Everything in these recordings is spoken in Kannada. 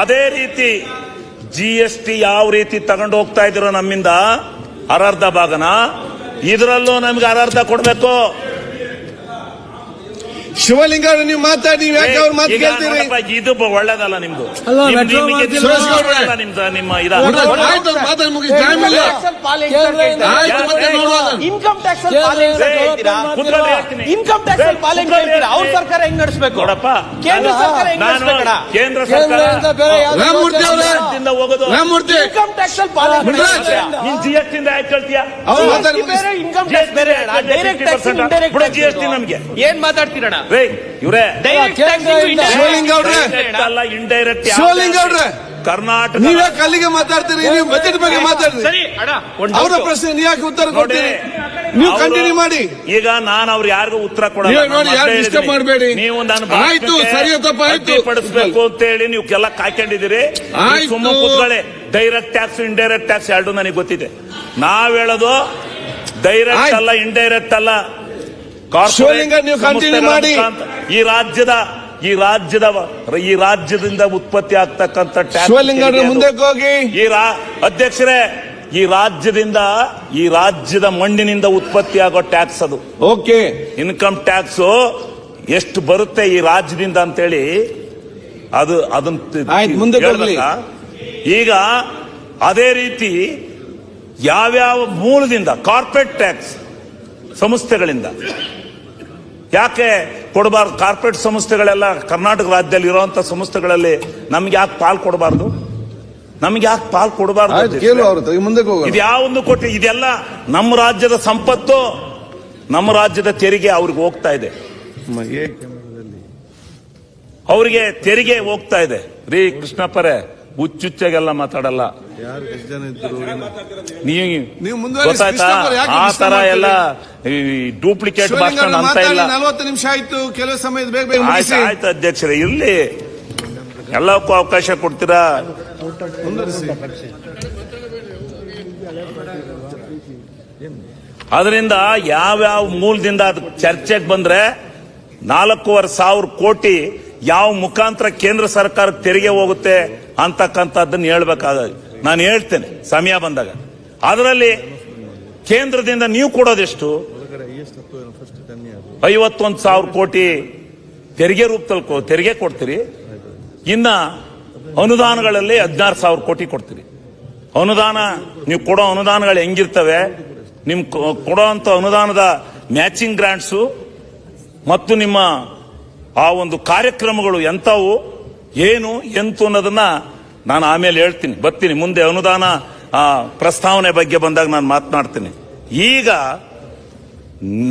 ಅದೇ ರೀತಿ ಜಿ ಎಸ್ ಟಿ ಯಾವ ರೀತಿ ತಗೊಂಡು ಹೋಗ್ತಾ ಇದ್ರು ನಮ್ಮಿಂದ ಅರ್ಧ ಭಾಗನ, ಇದರಲ್ಲೂ ನಮ್ಗೆ ಅರ್ಧ ಕೊಡ್ಬೇಕು. ಶಿವಲಿಂಗ ಅವ್ರೆ, ನೀವು ಮಾತಾಡಿ ನೀವು ಯಾಕೆ ಅವ್ರ ಮಾತು ಕೇಳ್ತೀರಿ? ಇದು ಒಳ್ಳೇದಲ್ಲ ನಿಮ್ದು. ನಿಮ್ಮ ಆಯ್ತು ಮಾತಾಡಿ ಮುಗಿಸಿ. ಟೈಮ್ ಇಲ್ಲ ಆಯ್ತು ಮತ್ತೆ ನೋಡುವ ಇನ್ಕಮ್ ಟ್ಯಾಕ್ಸ್ ಅಲ್ಲಿ ಪಾಲಿಂಗ್ ಹೇಳ್ತೀರಾ? ಇನ್ಕಮ್ ಟ್ಯಾಕ್ಸ್ ಅಲ್ಲಿ ಅವ್ರ ಸರ್ಕಾರ ಹೆಂಗ್ ನಡೆಸಬೇಕು? ನೋಡಪ್ಪ. ಕೇಂದ್ರ ಸರ್ಕಾರ ಹೆಂಗ್ ಕೇಂದ್ರ ಸರ್ಕಾರ ಬೇರೆ ಯಾವ್ದು ರಾಮಮೂರ್ತಿ ಅವರೇ. ಹೋಗೋದು ರಾಮಮೂರ್ತಿ. ಇನ್ಕಮ್ ಟ್ಯಾಕ್ಸ್ ಅಲ್ಲಿ. ನೀನ್ ಜಿ ಎಸ್ ಟಿ ಯಾಕೆ ಕೇಳ್ತೀಯ? ಅವ್ರು ಮಾತಾಡಿ ಬೇರೆ ಇನ್ಕಮ್ ಟ್ಯಾಕ್ಸ್ ಬೇರೆ direct tax indirect S T ನಮ್ಗೆ. ಏನ್ ಮಾತಾಡ್ತೀರಣ್ಣ? ಇವ್ರೇ. ಡೈರೆಕ್ಟ್ ಟ್ಯಾಕ್ಸ್ ಕೇಂದ್ರದಿಂದ ಶಿವಲಿಂಗ ಅವ್ರೆ ಅಲ್ಲ ಇಂಡೈರೆಕ್ಟ್ ಶಿವಲಿಂಗ ಅವ್ರೆ ಕರ್ನಾಟಕ ನೀವ್ ಯಾಕೆ ಅಲ್ಲಿಗೆ ಮಾತಾಡ್ತೀರಿ ನೀವು ಬಜೆಟ್ ಬಗ್ಗೆ ಮಾತಾಡ್ತೀರಿ ಅವರ ಪ್ರಶ್ನೆ ನೀ ಯಾಕೆ ಉತ್ತರ ಕೊಡ್ತೀರಿ? ನೀವು ಕಂಟಿನ್ಯೂ ಮಾಡಿ. ಈಗ ನಾನು ಅವ್ರು ಯಾರಿಗೂ ಉತ್ತರ ಕೊಡಲ್ಲ ನಾನು ನೋಡಿ, ಯಾರು ಹೇಳಿದ್ದೀನಿ. ಮಾಡ್ಬೇಡಿ. ನೀವು ನಾನು ಆಯ್ತು, ಸರಿ ತಪ್ಪ ಆಯ್ತು. ಪಡಿಸ್ಬೇಕು ಅಂತ ಹೇಳಿ ನೀವು ಕೆಲ ಕಾಯ್ಕೊಂಡಿದ್ದೀರಿ. ಸುಮ್ಮನೆ ಕೂತ್ಕೊಳ್ಳಿ. ಡೈರೆಕ್ಟ್ ಟ್ಯಾಕ್ಸ್ ಇಂಡೈರೆಕ್ಟ್ ಟ್ಯಾಕ್ಸ್ ಎರಡು ನನಗೆ ಗೊತ್ತಿದೆ. ನಾವ್ ಹೇಳೋದು ಡೈರೆಕ್ಟ್. ಅಲ್ಲ ಇಂಡೈರೆಕ್ಟ್ ಅಲ್ಲ. ಶಿವಲಿಂಗ, ನೀವು ಮಾಡಿ. ಈ ರಾಜ್ಯದ ಈ ರಾಜ್ಯದ ಈ ರಾಜ್ಯದಿಂದ ಉತ್ಪತ್ತಿ ಆಗ್ತಕ್ಕಂಥ ಟ್ಯಾಕ್ಸ್ ಶಿವಲಿಂಗ ಮುಂದೆ ಹೋಗಿ. ಈ ರಾ ಅಧ್ಯಕ್ಷರೇ ಈ ರಾಜ್ಯದಿಂದ ಈ ರಾಜ್ಯದ ಮಣ್ಣಿನಿಂದ ಉತ್ಪತ್ತಿ ಆಗೋ ಟ್ಯಾಕ್ಸ್ ಅದು. ಓಕೆ. ಇನ್ಕಮ್ ಟ್ಯಾಕ್ಸ್ ಎಷ್ಟು ಬರುತ್ತೆ ಈ ರಾಜ್ಯದಿಂದ ಅಂತೇಳಿ ಅದು ಅದನ್ನ? ಈಗ ಅದೇ ರೀತಿ ಯಾವ್ಯಾವ ಮೂಲದಿಂದ ಕಾರ್ಪೊರೇಟ್ ಟ್ಯಾಕ್ಸ್ ಸಂಸ್ಥೆಗಳಿಂದ ಯಾಕೆ ಕೊಡಬಾರ್ದು? ಕಾರ್ಪೊರೇಟ್ ಸಂಸ್ಥೆಗಳೆಲ್ಲ ಕರ್ನಾಟಕ ರಾಜ್ಯದಲ್ಲಿ ಇರುವಂತ ಸಂಸ್ಥೆಗಳಲ್ಲಿ ನಮ್ಗೆ ಯಾಕೆ ಪಾಲ್ ಕೊಡಬಾರ್ದು? ನಮ್ಗೆ ಯಾಕೆ ಪಾಲ್ ಕೊಡಬಾರ್ದು? ಇದು ಯಾವೊಂದು ಕೊಟ್ಟು ಇದೆಲ್ಲ ನಮ್ಮ ರಾಜ್ಯದ ಸಂಪತ್ತು ನಮ್ಮ ರಾಜ್ಯದ ತೆರಿಗೆ ಅವ್ರಿಗೆ ಹೋಗ್ತಾ ಇದೆ. ಅವರಿಗೆ ತೆರಿಗೆ ಹೋಗ್ತಾ ಇದೆ. ರೀ ಕೃಷ್ಣಪ್ಪರೇ ಹುಚ್ಚುಚ್ಚಾಗೆಲ್ಲ ಮಾತಾಡಲ್ಲ. ನೀವು. ಗೊತ್ತಾಯ್ತಾ? ಆ ತರ? ಎಲ್ಲ ಡೂಪ್ಲಿಕೇಟ್ ಭಾಷಣ ಅಂತ ಇಲ್ಲ. ನಲವತ್ತು ನಿಮಿಷ ಆಯ್ತು ಕೆಲವು ಸಮಯದ ಬೇಗ ಬೇಗ ಆಯ್ತು ಆಯ್ತು ಅಧ್ಯಕ್ಷರೇ ಇರ್ಲಿ. ಎಲ್ಲಕ್ಕೂ ಅವಕಾಶ ಕೊಡ್ತೀರಾ? ಅದರಿಂದ ಯಾವ್ಯಾವ ಮೂಲದಿಂದ ಅದು ಚರ್ಚೆಗೆ ಬಂದ್ರೆ ನಾಲ್ಕೂವರೆ ಸಾವಿರ ಕೋಟಿ ಯಾವ ಮುಖಾಂತರ ಕೇಂದ್ರ ಸರ್ಕಾರ ತೆರಿಗೆ ಹೋಗುತ್ತೆ ಅಂತಕ್ಕಂಥದ್ದನ್ನು ಹೇಳ್ಬೇಕಾದ ನಾನು ಹೇಳ್ತೇನೆ, ಸಮಯ ಬಂದಾಗ. ಅದರಲ್ಲಿ ಕೇಂದ್ರದಿಂದ ನೀವು ಕೊಡೋದೆಷ್ಟು? ಐವತ್ತೊಂದು ಸಾವಿರ ಕೋಟಿ ತೆರಿಗೆ ರೂಪದಲ್ಲಿ ತೆರಿಗೆ ಕೊಡ್ತೀರಿ. ಇನ್ನ ಅನುದಾನಗಳಲ್ಲಿ ಹದಿನಾರು ಸಾವಿರ ಕೋಟಿ ಕೊಡ್ತೀರಿ. ಅನುದಾನ, ನೀವು ಕೊಡೋ ಅನುದಾನಗಳು ಹೆಂಗಿರ್ತವೆ? ನಿಮ್ ಕೊಡೋ ಅಂತ ಅನುದಾನದ ಮ್ಯಾಚಿಂಗ್ ಗ್ರಾಂಟ್ಸು ಮತ್ತು ನಿಮ್ಮ ಆ ಒಂದು ಕಾರ್ಯಕ್ರಮಗಳು ಎಂಥವು, ಏನು, ಎಂತು ಅನ್ನೋದನ್ನ ನಾನು ಆಮೇಲೆ ಹೇಳ್ತೀನಿ. ಬರ್ತೀನಿ. ಮುಂದೆ ಅನುದಾನ ಪ್ರಸ್ತಾವನೆ ಬಗ್ಗೆ ಬಂದಾಗ ನಾನು ಮಾತನಾಡ್ತೀನಿ. ಈಗ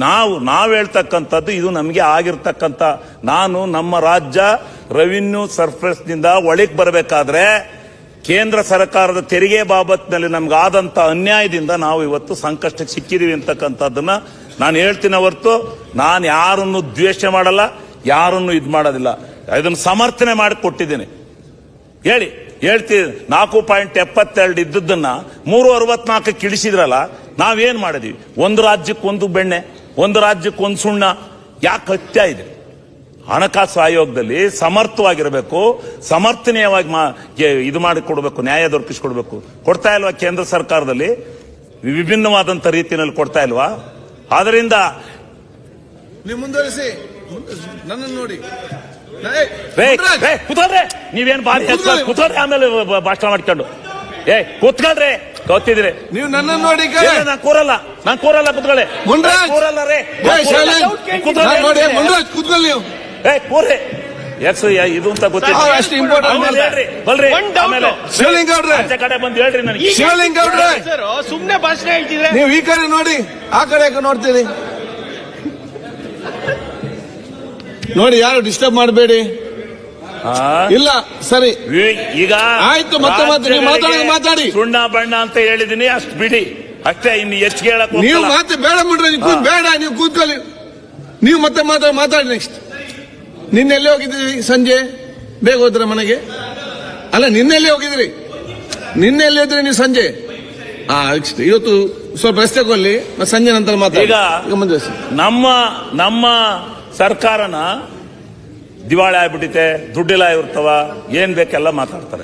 ನಾವು ನಾವು ಹೇಳ್ತಕ್ಕಂಥದ್ದು ಇದು ನಮಗೆ ಆಗಿರ್ತಕ್ಕಂಥ, ನಾನು ನಮ್ಮ ರಾಜ್ಯ ರೆವಿನ್ಯೂ ಸರ್ಫೇಸ್ನಿಂದ ಒಳಗೆ ಬರಬೇಕಾದ್ರೆ ಕೇಂದ್ರ ಸರ್ಕಾರದ ತೆರಿಗೆ ಬಾಬತ್ನಲ್ಲಿ ನಮ್ಗೆ ಆದಂತ ಅನ್ಯಾಯದಿಂದ ನಾವು ಇವತ್ತು ಸಂಕಷ್ಟಕ್ಕೆ ಸಿಕ್ಕಿದೀವಿ ಅಂತಕ್ಕಂಥದ್ದನ್ನ ನಾನು ಹೇಳ್ತೀನಿ ಹೊರತು, ನಾನು ಯಾರನ್ನು ದ್ವೇಷ ಮಾಡಲ್ಲ. ಯಾರನ್ನು ಇದು ಮಾಡೋದಿಲ್ಲ. ಇದನ್ನು ಸಮರ್ಥನೆ ಮಾಡಿ ಕೊಟ್ಟಿದ್ದೀನಿ. ಹೇಳಿ ಹೇಳ್ತೀವಿ ನಾಲ್ಕು ಪಾಯಿಂಟ್ ಎಪ್ಪತ್ತೆರಡು ಇದ್ದದ್ದನ್ನ ಮೂರು ಅರವತ್ನಾಲ್ಕಕ್ಕೆ ಇಳಿಸಿದ್ರಲ್ಲ ನಾವೇನ್ ಮಾಡಿದ್ವಿ? ಒಂದು ರಾಜ್ಯಕ್ಕೆ ಒಂದು ಬೆಣ್ಣೆ, ಒಂದು ರಾಜ್ಯಕ್ಕೆ ಒಂದು ಸುಣ್ಣ, ಯಾಕೆ ಹತ್ಯ ಇದೆ? ಹಣಕಾಸು ಆಯೋಗದಲ್ಲಿ ಸಮರ್ಥವಾಗಿರಬೇಕು, ಸಮರ್ಥನೀಯವಾಗಿ ಮಾ- ಇದು ಮಾಡಿ ಕೊಡಬೇಕು, ನ್ಯಾಯ ದೊರಕಿಸಿಕೊಡ್ಬೇಕು. ಕೊಡ್ತಾ ಇಲ್ವಾ ಕೇಂದ್ರ ಸರ್ಕಾರದಲ್ಲಿ? ವಿಭಿನ್ನವಾದಂತ ರೀತಿಯಲ್ಲಿ ಕೊಡ್ತಾ ಇಲ್ವಾ? ಆದ್ದರಿಂದ ಮುಂದುವರಿಸಿ. ನನ್ನನ್ನು ನೋಡಿ. ಏ, ರೇ ಮುನ್ರಾಜ್, ರೇ ಕೂತ್ಕೊಳ್ರಿ. ನೀವೇನ್ ಬಾರಿ. ಕೂತ್ಕೊಳ್ರಿ ಆಮೇಲೆ ಭಾಷಣ ಮಾಡ್ಕೊಂಡು. ಏ ಕೂತ್ಕೊಳ್ರಿ. ಗೊತ್ತಿದ್ರಿ ನೀವು ನನ್ನ ನೋಡಿ ನಾನ್ ಕೂರಲ್ಲ. ನಾನ್ ಕೂರಲ್ಲ ಕುತ್ಕೊಳ್ಳಿ. ಕೂರಲ್ಲ ರೇ. ಕೂತ್ಕೊಳ್ಳಿ. ಏ ಕೂರ್ರಿ. ಎಸ್ ಇದು ಅಂತ ಗೊತ್ತಿಲ್ಲ. ಅಷ್ಟು ಆಮೇಲೆ ಹೇಳ್ರಿ ಬಲ್ರಿ. ಆಮೇಲೆ ಶಿವಲಿಂಗ ಅವ್ರೆ. ಕಡೆ ಬಂದು ಹೇಳ್ರಿ ನನಗೆ. ಶಿವಲಿಂಗ ಅವ್ರೆ. ಸುಮ್ನೆ ಭಾಷಣ ಹೇಳ್ತಿದ್ರೆ. ನೀವು ಈ ಕಡೆ ನೋಡಿ ಆ ಕಡೆ ಯಾಕೆ ನೋಡ್ತೀರಿ? ನೋಡಿ ಯಾರು ಡಿಸ್ಟರ್ಬ್ ಮಾಡಬೇಡಿ? ಇಲ್ಲ ಸರಿ. ಈಗ ಆಯ್ತು, ಮತ್ತೆ ಮಾತಾಡೋದು ಮಾತಾಡಿ. ಸುಣ್ಣ ಬಣ್ಣ ಅಂತ ಹೇಳಿದೀನಿ ಅಷ್ಟು ಬಿಡಿ. ಅಷ್ಟೇ ಇನ್ನು ಹೆಚ್ಚಿಗೆ ಹೇಳಕ್ ನೀವು. ಮಾತು ಬೇಡ ಮಾಡ್ರಿ ನೀವು ಕೂತ್- ಬೇಡ ನೀವು ಕೂತ್ಕೊಳ್ಳಿ. ನೀವು ಮತ್ತೆ ಮಾತಾಡಿ ಮಾತಾಡಿ ನೆಕ್ಸ್ಟ್ ನಿನ್ನೆ ಎಲ್ಲಿ ಹೋಗಿದ್ರಿ ಸಂಜೆ? ಬೇಗ ಹೋದ್ರ ಮನೆಗೆ? ಅಲ್ಲ ನಿನ್ನೆ ಎಲ್ಲಿ ಹೋಗಿದ್ರಿ? ನಿನ್ನೆ ಎಲ್ಲಿ ಹೋದ್ರಿ ನೀವು ಸಂಜೆ? ಆ ಇವತ್ತು ಸ್ವಲ್ಪ ರಸ್ತೆ ಕೊಲ್ಲಿ ಮತ್ತೆ ಸಂಜೆ ನಂತರ ಮಾತಾಡಿ. ಈಗ ಈಗ ನಮ್ಮ ನಮ್ಮ ಸರ್ಕಾರನ ದಿವಾಳಿ ಆಗ್ಬಿಟ್ಟಿತೆ ದುಡ್ಡಿಲ್ಲ ಇರ್ತವ ಏನ್ ಬೇಕೆಲ್ಲ ಮಾತಾಡ್ತಾರೆ.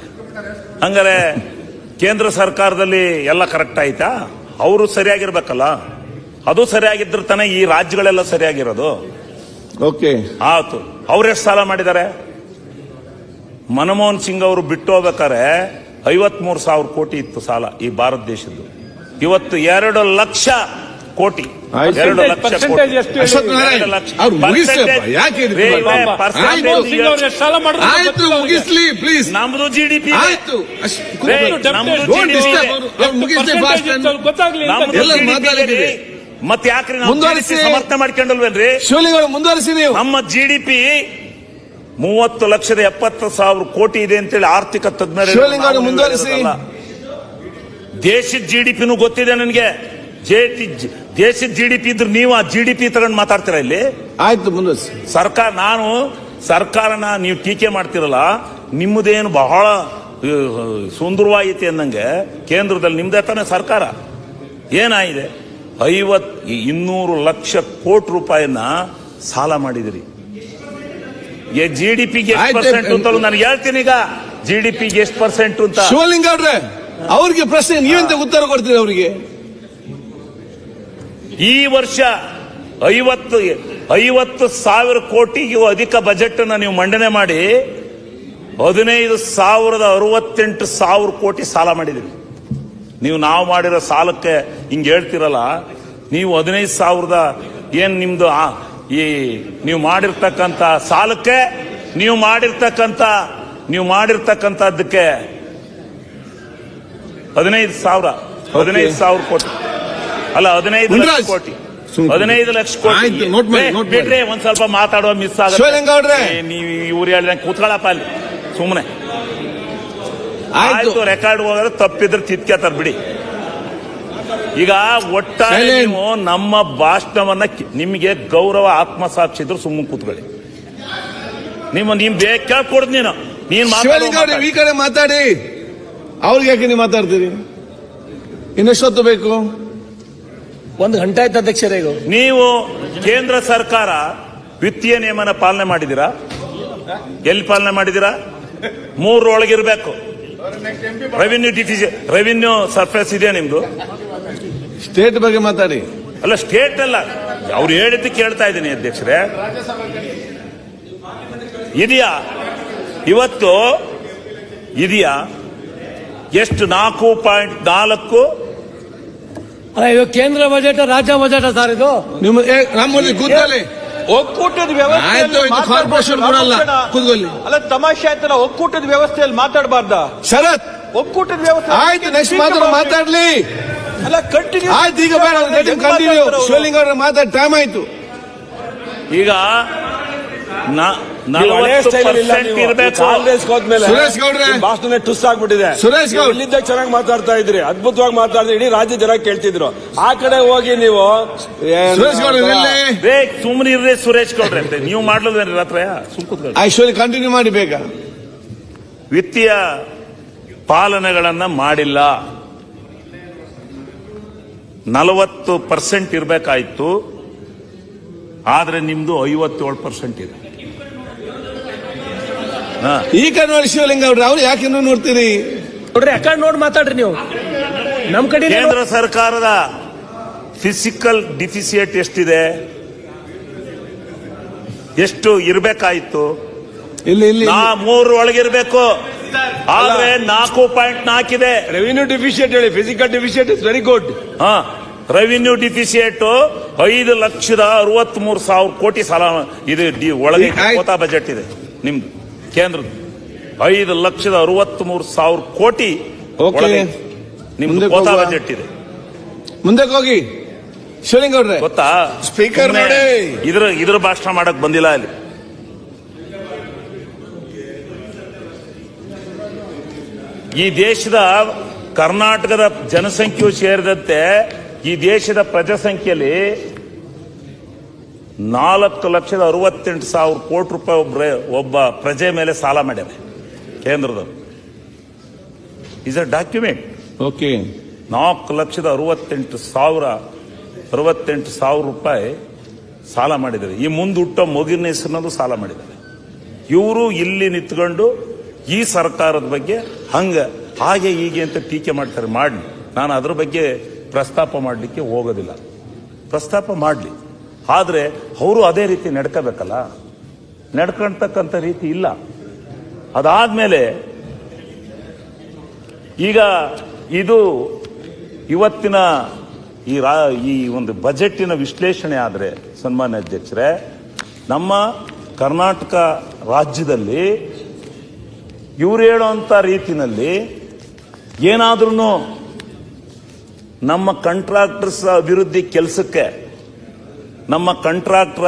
ಹಂಗಾರೆ ಕೇಂದ್ರ ಸರ್ಕಾರದಲ್ಲಿ ಎಲ್ಲ ಕರೆಕ್ಟ್ ಆಯ್ತಾ? ಅವರು ಸರಿಯಾಗಿರ್ಬೇಕಲ್ಲ? ಅದು ಸರಿಯಾಗಿದ್ರ ತಾನೇ ಈ ರಾಜ್ಯಗಳೆಲ್ಲ ಸರಿಯಾಗಿರೋದು? ಓಕೆ. ಆಯ್ತು ಅವ್ರೆಷ್ಟು ಸಾಲ ಮಾಡಿದ್ದಾರೆ? ಮನಮೋಹನ್ ಸಿಂಗ್ ಅವರು ಬಿಟ್ಟು ಹೋಗ್ಬೇಕಾರೆ ಐವತ್ಮೂರು ಸಾವಿರ ಕೋಟಿ ಇತ್ತು ಸಾಲ ಈ ಭಾರತ ದೇಶದ್ದು. ಇವತ್ತು ಎರಡು ಲಕ್ಷ ಕೋಟಿ. ಎರಡು ಲಕ್ಷ ಕೋಟಿ ಎಷ್ಟು ಹೇಳಿ? ಅಶ್ವಥ್ ನಾರಾಯಣ್ ಎರಡು ಲಕ್ಷ. ಅವ್ರು ಮುಗಿಸ್ಲಪ್ಪ ಯಾಕೆ ಇದು ರೇ, ಮಾಡ್ತಾರೆ? ರೇ, percentage ಆಯ್ತು. ಸಿಂಗ್ ಅವ್ರು ಎಷ್ಟು ಸಾಲ ಮಾಡಿದ್ರು ಆಯ್ತು ಗೊತ್ತಿಲ್ಲ ಅವ್ರಿಗೆ. ಮುಗಿಸ್ಲಿ ಪ್ಲೀಸ್ ನಮ್ದು ಜಿಡಿಪಿ ಡಿ ಪಿ ಆಯ್ತು ಅಷ್ಟ್ ರೇ, ಕೂತ್ಕೊಳ್ಳಿ. ನಮ್ದು Don't GDP disturb ಇದೆ. ಅವ್ರು. ಅವ್ರು ಮುಗಿಸ್ಲಿ Percentage fast ಎಷ್ಟು and- ಗೊತ್ತಾಗ್ಲಿ ಅಂತ ನಮ್ದು ಎಲ್ಲ GDP ಮಾತಾಡಿದ್ದೀವಿ. ಇದೆ. ಮತ್ತೆ ಯಾಕ್ರಿ ನಾವು ಮುಂದುವರಿಸಿ. GDP ಸಮರ್ಥನೆ ಮಾಡ್ಕೊಂಡಲ್ವೇನ್ರಿ ಶಿವಲಿಂಗ ಅವ್ರು ಮುಂದುವರಿಸಿ ನೀವು ನಮ್ಮ ಜಿ ಡಿ ಪಿ ಮೂವತ್ತು ಲಕ್ಷದ ಎಪ್ಪತ್ತು ಸಾವಿರ ಕೋಟಿ ಇದೆ ಅಂತೇಳಿ ಆರ್ಥಿಕ ತಜ್ಞರು. ಶಿವಲಿಂಗ ಅವರು ಮುಂದುವರಿಸಿ. ದೇಶದ ಜಿ ಡಿ ಪಿನೂ ಗೊತ್ತಿದೆ ನನಗೆ ಜೆ- ದೇಶದ ಜಿ ಡಿ ಪಿ ಇದ್ರೆ ನೀವು ಆ ಜಿ ಡಿ ಪಿ ತಗೊಂಡು ಮಾತಾಡ್ತೀರಾ ಇಲ್ಲಿ? ಆಯ್ತು ಮುಂದೆ ಸರ್ಕಾರ ನಾನು ಸರ್ಕಾರನ ನೀವು ಟೀಕೆ ಮಾಡ್ತಿರಲ್ಲ ನಿಮ್ಮದೇನು ಬಹಳ ಸುಂದರವಾಗೈತಿ ಅನ್ನಂಗೆ ಅಂದಂಗೆ ಕೇಂದ್ರದಲ್ಲಿ ನಿಮ್ದೇ ತಾನೇ ಸರ್ಕಾರ. ಏನಾಗಿದೆ? ಐವತ್ ಇನ್ನೂರು ಲಕ್ಷ ಕೋಟಿ ರೂಪಾಯಿನ ಸಾಲ ಮಾಡಿದಿರಿ. ಜಿ ಡಿ ಪಿಗೆ ಎಷ್ಟು. ಪರ್ಸೆಂಟ್ ಅಂತ ನಾನು ಹೇಳ್ತೀನಿ ಈಗ. ಜಿ ಡಿ ಪಿಗೆ ಎಷ್ಟು ಪರ್ಸೆಂಟ್ ಅಂತ? ಶಿವಲಿಂಗ ಅವ್ರೆ ಅವ್ರಿಗೆ ಪ್ರಶ್ನೆ ನೀವೆಂತ ಉತ್ತರ ಕೊಡ್ತೀರಿ ಅವರಿಗೆ? ಈ ವರ್ಷ ಐವತ್ತು ಐವತ್ತು ಸಾವಿರ ಕೋಟಿಗೂ ಅಧಿಕ ಬಜೆಟ್ ಅನ್ನು ನೀವು ಮಂಡನೆ ಮಾಡಿ ಹದಿನೈದು ಸಾವಿರದ ಅರವತ್ತೆಂಟು ಸಾವಿರ ಕೋಟಿ ಸಾಲ ಮಾಡಿದಿರಿ ನೀವು ನಾವು ಮಾಡಿರೋ ಸಾಲಕ್ಕೆ ಹಿಂಗೆ ಹೇಳ್ತಿರಲ್ಲ ನೀವು ಹದಿನೈದು ಸಾವಿರದ ಏನ್ ನಿಮ್ದು ಈ ನೀವು ಮಾಡಿರ್ತಕ್ಕಂಥ ಸಾಲಕ್ಕೆ ನೀವು ಮಾಡಿರ್ತಕ್ಕಂಥ ನೀವು ಮಾಡಿರ್ತಕ್ಕಂಥದ್ದಕ್ಕೆ ಹದಿನೈದು ಸಾವಿರ ಹದಿನೈದು ಸಾವಿರ ಕೋಟಿ. ಅಲ್ಲ ಹದಿನೈದು ಲಕ್ಷ. ಕೋಟಿ. ಹದಿನೈದು ಲಕ್ಷ ಕೋಟಿ. ಬಿಟ್ರೆ ಒಂದ್ ಸ್ವಲ್ಪ ಮಾತಾಡುವ ಮಿಸ್. ಆಗುತ್ತೆ. ನೀವು ಇವ್ರು ಹೇಳಿದಂಗೆ ಕೂತ್ಕೊಳ್ಳಪ್ಪ ಅಲ್ಲಿ. ಸುಮ್ಮನೆ ಆಯ್ತು. ರೆಕಾರ್ಡ್ ಹೋದ್ರೆ ತಪ್ಪಿದ್ರೆ ತಿತ್ಕೇತಾರ ಬಿಡಿ. ಈಗ ಒಟ್ಟಾರೆ ನೀವು ನಮ್ಮ ಭಾಷಣವನ್ನ ನಿಮಗೆ ಗೌರವ ಆತ್ಮಸಾಕ್ಷಿ ಇದ್ರು ಸುಮ್ಮನೆ ಕೂತ್ಕೊಳ್ಳಿ. ನಿಮ್ಮ ನಿಮ್ ಬೇಕಾ ಕೊಡ್ದು ನೀನು. ನೀನ್ ಈ ಕಡೆ ಮಾತಾಡಿ. ಅವ್ರಿಗೆ ಯಾಕೆ ನೀವು ಮಾತಾಡ್ತೀರಿ? ಇನ್ನೆಷ್ಟೊತ್ತು ಬೇಕು? ಒಂದು ಗಂಟೆ ಆಯ್ತು ಅಧ್ಯಕ್ಷರೇ ನೀವು ಕೇಂದ್ರ ಸರ್ಕಾರ ವಿತ್ತೀಯ ನಿಯಮನ ಪಾಲನೆ ಮಾಡಿದಿರಾ ಎಲ್ಲಿ ಪಾಲನೆ ಮಾಡಿದಿರಾ ಮೂರು ಒಳಗಿರಬೇಕು. ರೆವಿನ್ಯೂ ಡಿಫಿಸಿ ರೆವಿನ್ಯೂ ಸರ್ಫೇಸ್ ಇದೆಯಾ ನಿಮ್ದು? ಸ್ಟೇಟ್ ಬಗ್ಗೆ ಮಾತಾಡಿ. ಅಲ್ಲ ಸ್ಟೇಟ್ ಅಲ್ಲ. ಅವ್ರು ಹೇಳಿದ್ದು ಕೇಳ್ತಾ ಇದ್ದೀನಿ ಅಧ್ಯಕ್ಷರೇ. ಇದೆಯಾ? ಇವತ್ತು ಇದೆಯಾ? ಎಷ್ಟು ನಾಲ್ಕು ಪಾಯಿಂಟ್ ನಾಲ್ಕು ಅಲ್ಲ ಇದು ಕೇಂದ್ರ ಬಜೆಟ್ ರಾಜ್ಯ ಬಜೆಟ್ ಸರ್ ಇದು? ನಿಮ್ಮ ಏ, ನಮ್ಮಲ್ಲಿ ಕೂತಲ್ಲಿ ಒಕ್ಕೂಟದ ವ್ಯವಸ್ಥೆ ಆಯ್ತು, ಇದು ಕೂಡ ಅಲ್ಲ. ಕೂತ್ಕೊಳ್ಳಿ. ಅಲ್ಲ ತಮಾಷೆ ಆಯ್ತಲ್ಲ ಒಕ್ಕೂಟದ ವ್ಯವಸ್ಥೆಯಲ್ಲಿ ಮಾತಾಡಬಾರ್ದ? ಶರತ್! ಒಕ್ಕೂಟದ ವ್ಯವಸ್ಥೆ ಆಯ್ತು ನೆಕ್ಸ್ಟ್ ಮಾತಾಡ ಮಾತಾಡ್ಲಿ. ಅಲ್ಲ ಕಂಟಿನ್ಯೂ ಆಯ್ತು ಈಗ ಬೇಡ ಕಂಟಿನ್ಯೂ ಶಿವಲಿಂಗ ಅವ್ರ? ಮಾತಾಡ್ ಟೈಮ್ ಆಯ್ತು. ಈಗ ಇರಬೇಕು ಕಾಂಗ್ರೆಸ್ ಗೌಡ್ರೆ. ಭಾಷಣ ಟುಸ್ ಆಗ್ಬಿಟ್ಟಿದೆ. ಸುರೇಶ್ ಗೌಡ್. ಇಲ್ಲಿದ್ದ ಚೆನ್ನಾಗಿ ಮಾತಾಡ್ತಾ ಇದ್ರಿ. ಅದ್ಭುತವಾಗಿ ಮಾತಾಡ್ತಾ ಇಡೀ ರಾಜ್ಯ ಜನ ಕೇಳ್ತಿದ್ರು. ಆ ಕಡೆ ಹೋಗಿ ನೀವು ಸುರೇಶ್ ಗೌಡ್ರ ಸುಮ್ಮನೆ ಇರ್ರಿ ಸುರೇಶ್ ಗೌಡ್ರೆ ಅಂತ. ನೀವು ಮಾಡ್ಲದೇನ್ರಿ ರಾತ್ರ. ಐಶ್ವರ್ಯ ಕಂಟಿನ್ಯೂ ಮಾಡಿ ಬೇಗ. ವಿತ್ತೀಯ ಪಾಲನೆಗಳನ್ನ ಮಾಡಿಲ್ಲ. ನಲವತ್ತು ಪರ್ಸೆಂಟ್ ಇರಬೇಕಾಯ್ತು. ಆದ್ರೆ ನಿಮ್ದು ಐವತ್ತೇಳು ಪರ್ಸೆಂಟ್ ಇದೆ. ಈ ಕಡೆ ನೋಡಿ ಶಿವಲಿಂಗ ಅವ್ರಿ ಅವ್ರು ಯಾಕೆ ಇನ್ನೂ ನೋಡ್ತೀರಿ? ನೋಡ್ರಿ ಅಕೌಂಟ್ ನೋಡಿ ಮಾತಾಡ್ರಿ ನೀವು. ನಮ್ ಕಡೆ ಕೇಂದ್ರ ಸರ್ಕಾರದ ಫಿಸಿಕಲ್ ಡಿಫಿಸಿಯೇಟ್ ಎಷ್ಟಿದೆ? ಎಷ್ಟು ಇರಬೇಕಾಯಿತು? ಇಲ್ಲಿ ಇಲ್ಲಿ ನಾ ಮೂರು ಒಳಗಿರ್ಬೇಕು. ಆದ್ರೆ ನಾಲ್ಕು ಪಾಯಿಂಟ್ ನಾಲ್ಕಿದೆ. ರೆವಿನ್ಯೂ ಡಿಫಿಷಿಯೇಟ್ ಹೇಳಿ fiscal deficit is very good ಹಾ ರೆವಿನ್ಯೂ ಡಿಫಿಸಿಯೇಟ್ ಐದು ಲಕ್ಷದ ಅರವತ್ತ್ ಮೂರು ಸಾವಿರ ಕೋಟಿ ಸಾಲ ಇದು ಒಳಗೆ ಬಜೆಟ್ ಇದೆ. ನಿಮ್ದು. ಕೇಂದ್ರದ ಐದು ಲಕ್ಷದ ಅರವತ್ತ್ ಮೂರು ಸಾವಿರ ಕೋಟಿ ನಿಮ್ದು ಕೋತಾ ಬಜೆಟ್ ಇದೆ. ಮುಂದಕ್ಕೆ ಹೋಗಿ. ಶಿವಲಿಂಗ ಅವ್ರೆ. ಗೊತ್ತಾ? ಸ್ಪೀಕರ್ ನೋಡಿ. ಇದ್ರ ಇದ್ರ ಭಾಷಣ ಮಾಡಕ್ ಬಂದಿಲ್ಲ ಅಲ್ಲಿ. ಈ ದೇಶದ ಕರ್ನಾಟಕದ ಜನಸಂಖ್ಯೆಯು ಸೇರಿದಂತೆ ಈ ದೇಶದ ಪ್ರಜಾಸಂಖ್ಯೆಯಲ್ಲಿ ನಾಲ್ಕು ಲಕ್ಷದ ಅರವತ್ತೆಂಟು ಸಾವಿರ ಕೋಟಿ ರೂಪಾಯಿ ಒಬ್ಬ ಒಬ್ಬ ಪ್ರಜೆ ಮೇಲೆ ಸಾಲ ಮಾಡ್ಯಾರೆ ಕೇಂದ್ರದವರು. ಇಸ್ ಅ ಡಾಕ್ಯುಮೆಂಟ್ ಓಕೆ ನಾಲ್ಕು ಲಕ್ಷದ ಅರವತ್ತೆಂಟು ಸಾವಿರ ಅರವತ್ತೆಂಟು ಸಾವಿರ ರೂಪಾಯಿ ಸಾಲ ಮಾಡಿದ್ದಾರೆ. ಈ ಮುಂದೆ ಹುಟ್ಟ ಮಗುವಿನ ಹೆಸರಿನಲ್ಲೂ ಸಾಲ ಮಾಡಿದ್ದಾರೆ. ಇವರು ಇಲ್ಲಿ ನಿಂತ್ಕೊಂಡು ಈ ಸರ್ಕಾರದ ಬಗ್ಗೆ ಹಂಗ ಹಾಗೆ ಹೀಗೆ ಅಂತ ಟೀಕೆ ಮಾಡ್ತಾರೆ. ಮಾಡಲಿ. ನಾನು ಅದ್ರ ಬಗ್ಗೆ ಪ್ರಸ್ತಾಪ ಮಾಡಲಿಕ್ಕೆ ಹೋಗೋದಿಲ್ಲ. ಪ್ರಸ್ತಾಪ ಮಾಡಲಿ. ಆದರೆ ಅವರು ಅದೇ ರೀತಿ ನಡ್ಕೋಬೇಕಲ್ಲ? ನಡ್ಕೊಳ್ತಕ್ಕಂಥ ರೀತಿ ಇಲ್ಲ. ಅದಾದಮೇಲೆ ಈಗ ಇದು ಇವತ್ತಿನ ಈ ರಾ, ಈ ಒಂದು ಬಜೆಟ್ಟಿನ ವಿಶ್ಲೇಷಣೆ ಆದರೆ ಸನ್ಮಾನ್ಯ ಅಧ್ಯಕ್ಷರೇ, ನಮ್ಮ ಕರ್ನಾಟಕ ರಾಜ್ಯದಲ್ಲಿ ಇವ್ರು ಹೇಳೋಂಥ ರೀತಿನಲ್ಲಿ ಏನಾದ್ರೂ ನಮ್ಮ ಕಂಟ್ರಾಕ್ಟರ್ಸ್ ಅಭಿವೃದ್ಧಿ ಕೆಲಸಕ್ಕೆ ನಮ್ಮ ಕಾಂಟ್ರಾಕ್ಟರ್